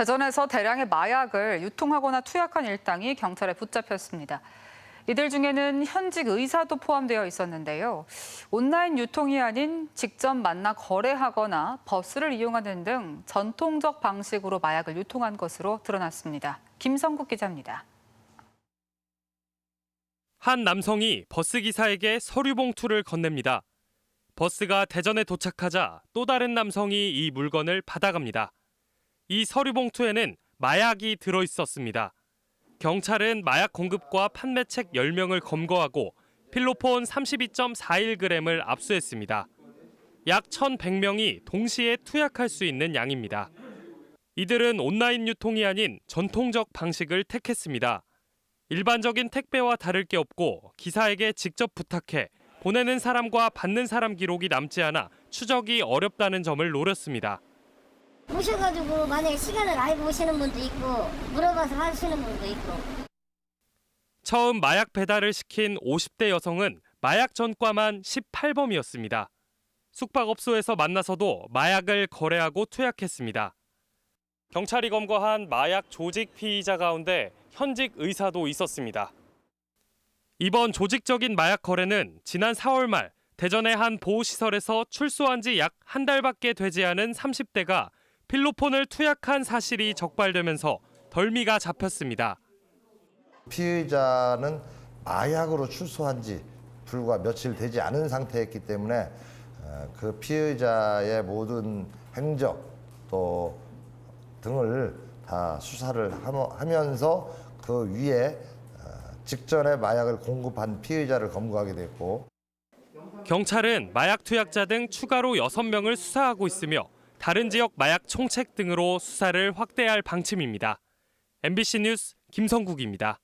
대전에서 대량의 마약을 유통하거나 투약한 일당이 경찰에 붙잡혔습니다. 이들 중에는 현직 의사도 포함되어 있었는데요. 온라인 유통이 아닌 직접 만나 거래하거나 버스를 이용하는 등 전통적 방식으로 마약을 유통한 것으로 드러났습니다. 김성국 기자입니다. 한 남성이 버스 기사에게 서류 봉투를 건넵니다. 버스가 대전에 도착하자 또 다른 남성이 이 물건을 받아갑니다. 이 서류 봉투에는 마약이 들어 있었습니다. 경찰은 마약 공급과 판매책 10명을 검거하고 필로폰 32.41g을 압수했습니다. 약 1,100명이 동시에 투약할 수 있는 양입니다. 이들은 온라인 유통이 아닌 전통적 방식을 택했습니다. 일반적인 택배와 다를 게 없고 기사에게 직접 부탁해 보내는 사람과 받는 사람 기록이 남지 않아 추적이 어렵다는 점을 노렸습니다. 오셔가지고 만약에 시간을 알고 오시는 분도 있고 물어봐서 하시는 분도 있고 처음 마약 배달을 시킨 50대 여성은 마약 전과만 18범이었습니다. 숙박업소에서 만나서도 마약을 거래하고 투약했습니다. 경찰이 검거한 마약 조직 피의자 가운데 현직 의사도 있었습니다. 이번 조직적인 마약 거래는 지난 4월 말 대전의 한 보호시설에서 출소한 지 약 한 달밖에 되지 않은 30대가 필로폰을 투약한 사실이 적발되면서 덜미가 잡혔습니다. 피의자는 마약으로 출소한 지 불과 며칠 되지 않은 상태였기 때문에 어, 그 피의자의 모든 행적 또 등을 다 수사를 하면서 그 위에 어, 직전에 마약을 공급한 피의자를 검거하게 됐고 경찰은 마약 투약자 등 추가로 6명을 수사하고 있으며 다른 지역 마약 총책 등으로 수사를 확대할 방침입니다. MBC 뉴스 김성국입니다.